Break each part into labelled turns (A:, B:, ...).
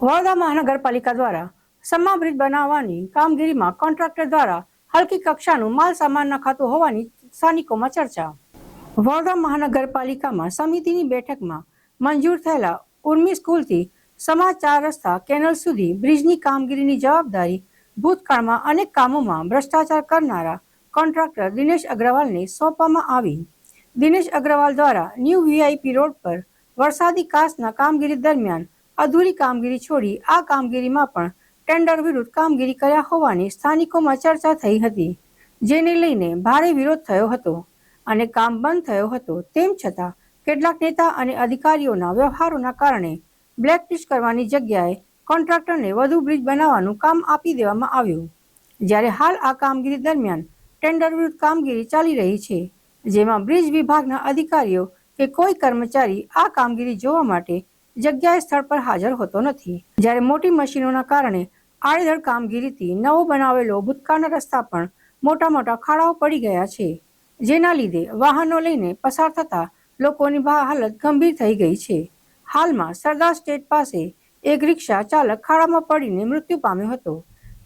A: વડોદરા મહાનગરપાલિકા દ્વારા સમા બ્રિજ બનાવવાની કામગીરીમાં કોન્ટ્રાક્ટર દ્વારા હલકી કક્ષાનું માલ સામાન નખાતું હોવાની સ્થાનિકોમાં ચર્ચા. વડોદરા મહાનગરપાલિકામાં સમિતિની બેઠકમાં મંજૂર થયેલા ઉર્મી સ્કૂલથી સમા ચાર રસ્તા કેનલ સુધી બ્રિજની કામગીરીની જવાબદારી ભૂતકાળમાં અનેક કામોમાં ભ્રષ્ટાચાર કરનારા કોન્ટ્રાક્ટર દિનેશ અગ્રવાલને સોંપવામાં આવી. દિનેશ અગ્રવાલ દ્વારા ન્યૂ વીઆઈપી રોડ પર વરસાદી કાસના કામગીરી દરમિયાન અધૂરી કામગીરી છોડી આ કામગીરીમાં પણ ટેન્ડર વિરુદ્ધ કામગીરી કર્યા હોવાની સ્થાનિકોમાં ચર્ચા થઈ હતી, જેને લઈને ભારે વિરોધ થયો હતો અને કામ બંધ થયો હતો. તેમ છતાં કેટલાક નેતા અને અધિકારીઓના વ્યવહારોના કારણે બ્લેકલિસ્ટ કરવાની જગ્યાએ કોન્ટ્રાક્ટરને વધુ બ્રિજ બનાવવાનું કામ આપી દેવામાં આવ્યું. જ્યારે હાલ આ કામગીરી દરમિયાન ટેન્ડર વિરુદ્ધ કામગીરી ચાલી રહી છે, જેમાં બ્રિજ વિભાગના અધિકારીઓ કે કોઈ કર્મચારી આ કામગીરી જોવા માટે જગ્યાએ સ્થળ પર હાજર હોતો નથી. જ્યારે મોટી મશીનોના કારણે આડેધડ કામગીરીથી નવો બનાવેલો ભૂતકાળના રસ્તા પણ મોટા મોટા ખાડાઓ પડી ગયા છે. જેના લીધે વાહનો લઈને પસાર થતા લોકોની હાલત ગંભીર થઈ ગઈ છે. હાલમાં સરદાર સ્ટેટ પાસે એક રિક્ષા ચાલક ખાડામાં પડીને મૃત્યુ પામ્યો હતો.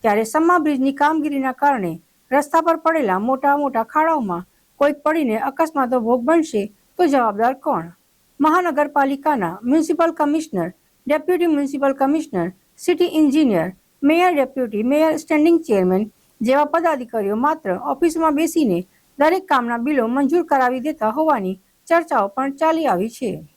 A: ત્યારે સમા બ્રિજની કામગીરીના કારણે રસ્તા પર પડેલા મોટા મોટા ખાડાઓમાં કોઈક પડીને અકસ્માતો ભોગ બનશે તો જવાબદાર કોણ? મહાનગરપાલિકાના municipal commissioner, deputy municipal commissioner, city engineer, mayor deputy, mayor standing chairman જેવા પદાધિકારીઓ માત્ર ઓફિસમાં બેસીને દરેક કામના બિલો મંજૂર કરાવી દેતા હોવાની ચર્ચાઓ પણ ચાલી આવી છે.